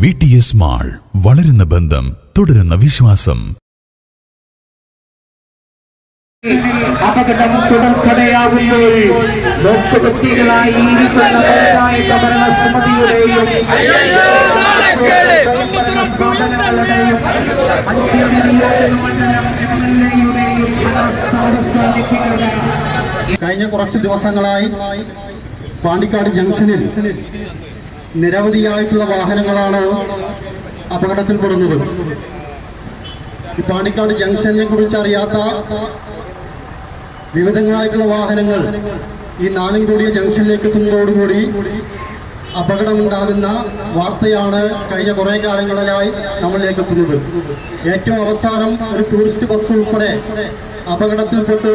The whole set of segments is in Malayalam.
വി ടി എസ് മാൾ വളരുന്ന ബന്ധം തുടരുന്ന വിശ്വാസം. അപകടം തുടർക്കഥയാകുമ്പോൾ നോക്കുകുത്തികളായി ഇരിക്കുന്ന പഞ്ചായത്ത് ഭരണസമിതിയുടെയും സ്ഥാപനങ്ങളുടെയും മഞ്ചേരി നിയോജകമണ്ഡലം എം എൽ എയുടെയും അവസാനിപ്പിക്കുന്നത് കഴിഞ്ഞ കുറച്ച് ദിവസങ്ങളായി പാണ്ടിക്കാട് ജംഗ്ഷനിൽ നിരവധിയായിട്ടുള്ള വാഹനങ്ങളാണ് അപകടത്തിൽപ്പെടുന്നത്. ഈ പാണ്ടിക്കാട് ജംഗ്ഷനെ കുറിച്ച് അറിയാത്ത വിവിധങ്ങളായിട്ടുള്ള വാഹനങ്ങൾ ഈ നാലും കൂടിയ ജംഗ്ഷനിലേക്ക് എത്തുന്നതോടുകൂടി അപകടമുണ്ടാകുന്ന വാർത്തയാണ് കഴിഞ്ഞ കുറേ കാലങ്ങളിലായി നമ്മളിലേക്ക് എത്തുന്നത്. ഏറ്റവും അവസാനം ഒരു ടൂറിസ്റ്റ് ബസ് ഉൾപ്പെടെ അപകടത്തിൽപ്പെട്ട്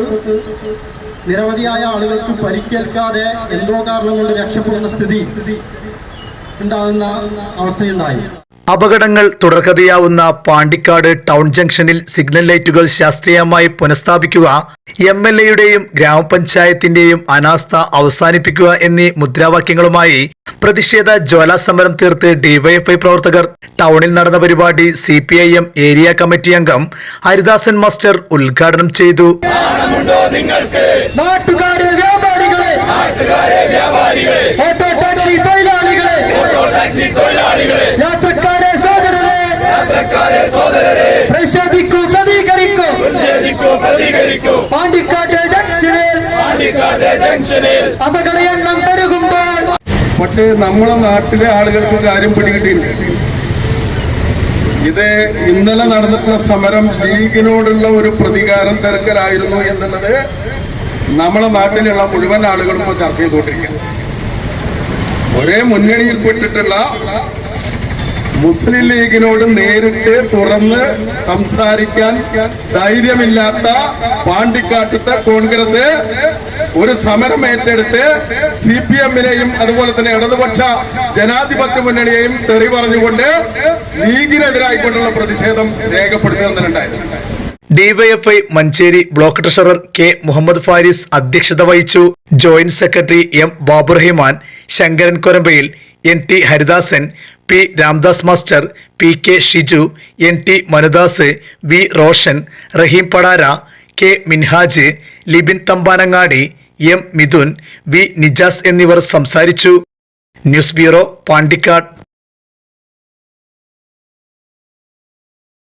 നിരവധിയായ ആളുകൾക്ക് പരിക്കേൽക്കാതെ എന്തോ കാരണം കൊണ്ട് രക്ഷപ്പെടുന്ന സ്ഥിതി ഉണ്ടാകുന്ന അവസ്ഥയുണ്ടായി. അപകടങ്ങൾ തുടർക്കഥയാവുന്ന പാണ്ടിക്കാട് ടൗൺ ജംഗ്ഷനിൽ സിഗ്നൽ ലൈറ്റുകൾ ശാസ്ത്രീയമായി പുനഃസ്ഥാപിക്കുക എം എൽ എയുടെയും ഗ്രാമപഞ്ചായത്തിന്റെയും അനാസ്ഥ അവസാനിപ്പിക്കുക എന്നീ മുദ്രാവാക്യങ്ങളുമായി പ്രതിഷേധ ജ്വാലാ സമരം തീർത്ത് ഡിവൈഎഫ്ഐ പ്രവർത്തകർ ടൗണിൽ നടന്ന പരിപാടി C P I M area committee അംഗം ഹരിദാസൻ മാസ്റ്റർ ഉദ്ഘാടനം ചെയ്തു. നാട്ടുകാരെ വ്യാപാരികളെ ഓട്ടോ ടാക്സി തൊഴിലാളികളെ യാത്രക്കാരെ സോദരരെ പ്രതിഷേധിക്കൂ പ്രതികരിക്കൂ. പാണ്ടിക്കാട് ജംഗ്ഷനിൽ. അപകട എണ്ണം പെരുകുമ്പോൾ. പക്ഷേ നമ്മളെ നാട്ടിലെ ആളുകൾക്ക് കാര്യം പിടികിട്ടിയില്ല. ഇത് ഇന്നലെ നടന്നിട്ടുള്ള സമരം ലീഗിനോടുള്ള ഒരു പ്രതികാരം തിരക്കലായിരുന്നു എന്നുള്ളത് നമ്മളെ നാട്ടിലുള്ള മുഴുവൻ ആളുകളും ഇപ്പോൾ ചർച്ച ചെയ്തുകൊണ്ടിരിക്കുക ഒരേ മുന്നണിയിൽപ്പെട്ടിട്ടുള്ള മുസ്ലിം ലീഗിനോട് നേരിട്ട് തുറന്ന് സംസാരിക്കാൻ ധൈര്യമില്ലാത്ത പാണ്ടിക്കാട്ടത്തെ കോൺഗ്രസ് ഒരു സമരം ഏറ്റെടുത്ത് സി പി എമ്മിനെയും അതുപോലെ തന്നെ ഇടതുപക്ഷ ജനാധിപത്യ മുന്നണിയെയും തെറി പറഞ്ഞുകൊണ്ട് ലീഗിനെതിരായിക്കൊണ്ടുള്ള പ്രതിഷേധം രേഖപ്പെടുത്തുന്നുണ്ടായത് DYFI Manjeri block treasurer K Muhammad Faris അധ്യക്ഷത വഹിച്ചു. Joint secretary M Baburahiman Sankaran Korambayil N T Haridasan P Ramdas master P K Shiju N T Manudas V Roshan Rahim Padara K Minhaj Libin Thampanangadi M Mithun V Nijas എന്നിവർ സംസാരിച്ചു. News bureau Pandikkad.